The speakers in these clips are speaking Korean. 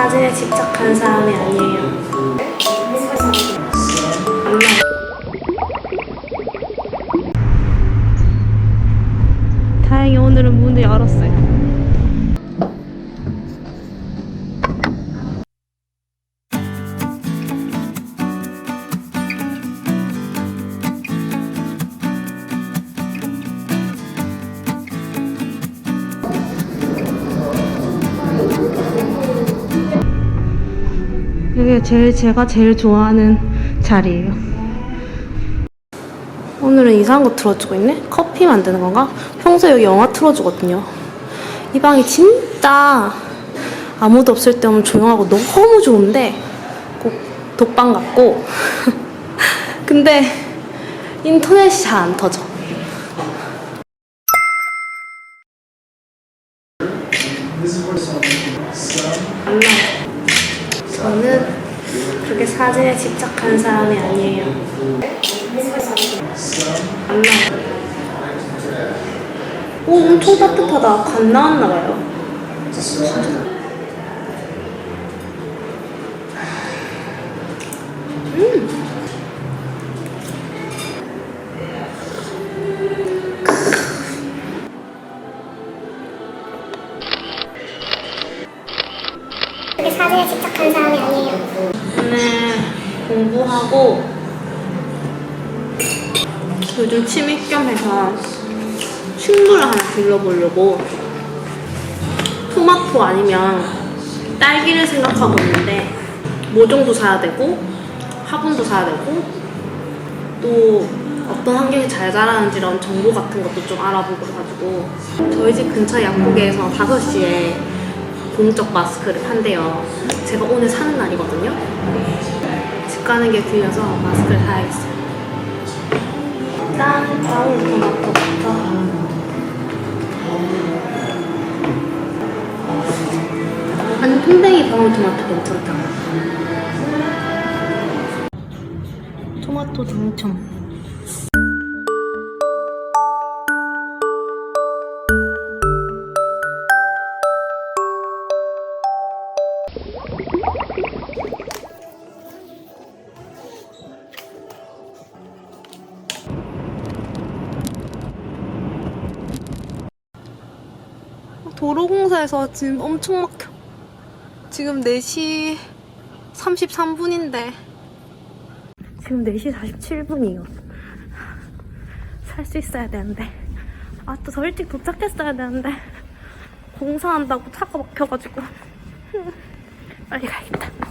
사진에 집착한 사람이 아니에요. 다행히 오늘은 문을 열었어요. 여기가 제일 제가 제일 좋아하는 자리예요. 오늘은 이상한 거 틀어주고 있네? 커피 만드는 건가? 평소에 여기 영화 틀어주거든요. 이 방이 진짜 아무도 없을 때 오면 조용하고 너무 좋은데 꼭 독방 같고 근데 인터넷이 잘 안 터져. 저는 그렇게 사진에 집착한 사람이 아니에요. 안 나와. 오, 엄청 따뜻하다. 간 나왔나 봐요. 그게 사진에 집착한 사람이 아니에요. 오늘 공부하고 요즘 취미 겸 해서 식물을 하나 길러보려고 토마토 아니면 딸기를 생각하고 있는데 모종도 사야 되고 화분도 사야 되고 또 어떤 환경이 잘 자라는지 이런 정보 같은 것도 좀 알아보고 그래가지고 저희 집 근처 약국에서 5시에 공적 마스크를 판대요. 제가 오늘 사는 날이거든요. 집 가는 게 들려서 마스크를 사야겠어요. 일단 방울토마토부터 아니 팽팽이 방울토마토 괜찮다. 토마토 당첨. 도로공사에서 지금 엄청 막혀. 지금 4시 33분인데. 지금 4시 47분이요. 살 수 있어야 되는데. 아, 또 더 일찍 도착했어야 되는데. 공사한다고 차가 막혀가지고. 빨리 가야겠다.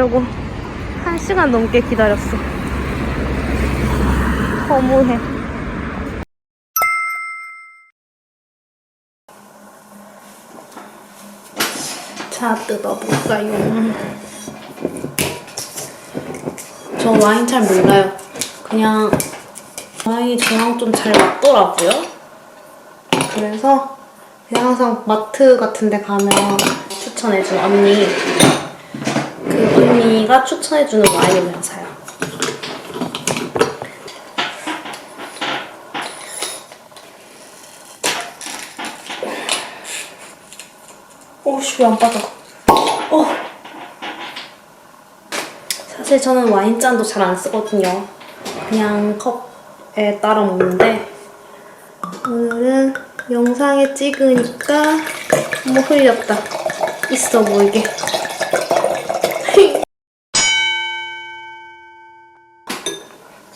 그리고 한 시간 넘게 기다렸어. 허무해. 자, 뜯어볼까요? 저 와인 잘 몰라요. 그냥 와인이 저랑 좀 잘 맞더라고요. 그래서 그냥 항상 마트 같은 데 가면 추천해준 언니 그 언니가 추천해주는 와인을 사요. 오씨 왜안 빠져? 어. 사실 저는 와인잔도 잘 안 쓰거든요. 그냥 컵에 따라 먹는데 오늘은 영상에 찍으니까 뭐 흘렸다. 있어 보이게.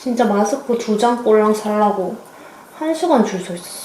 진짜 마스크 두 장 꼴랑 살라고 한 시간 줄 서 있었어.